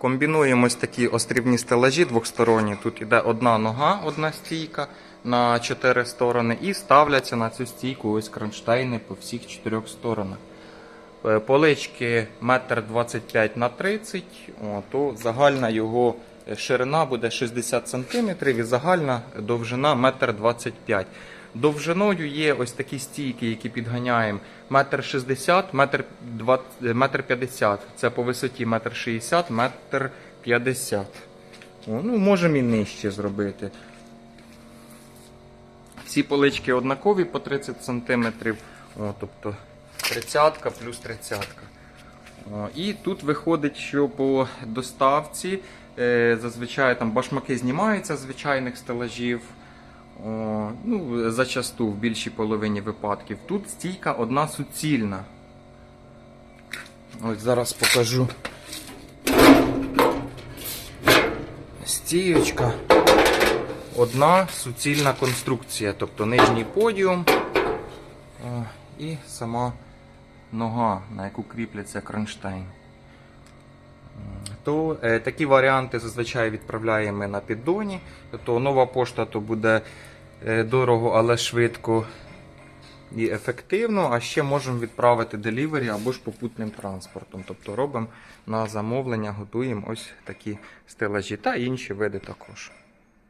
Комбінуємо ось такі острівні стелажі двохсторонні. Тут іде одна нога, одна стійка на чотири сторони, і ставляться на цю стійку ось кронштейни по всіх чотирьох сторонах. Е, Полички 1,25 на 30 о, то загальна його ширина буде 60 см і загальна довжина 1,25 м. Довжиною є ось такі стійки, які підганяємо 1,60 м, 1,50 м. Це по висоті 1,60 м, 1,50 м. О, Ну, можемо і нижче зробити. Всі полички однакові по 30 см. О, тобто 30 плюс 30. О, І тут виходить, що по доставці е, зазвичай там башмаки знімаються з звичайних стелажів. О, ну, зачасту в більшій половині випадків. Тут стійка одна суцільна. Ось зараз покажу. Стіючка. Одна суцільна конструкція, тобто нижній подіум о, і сама нога, на яку кріпляться кронштейн. То е, такі варіанти зазвичай відправляємо на піддоні. То нова пошта то буде е, дорого, але швидко і ефективно. А ще можемо відправити делівері або ж попутним транспортом. Тобто робимо на замовлення, готуємо ось такі стелажі та інші види також.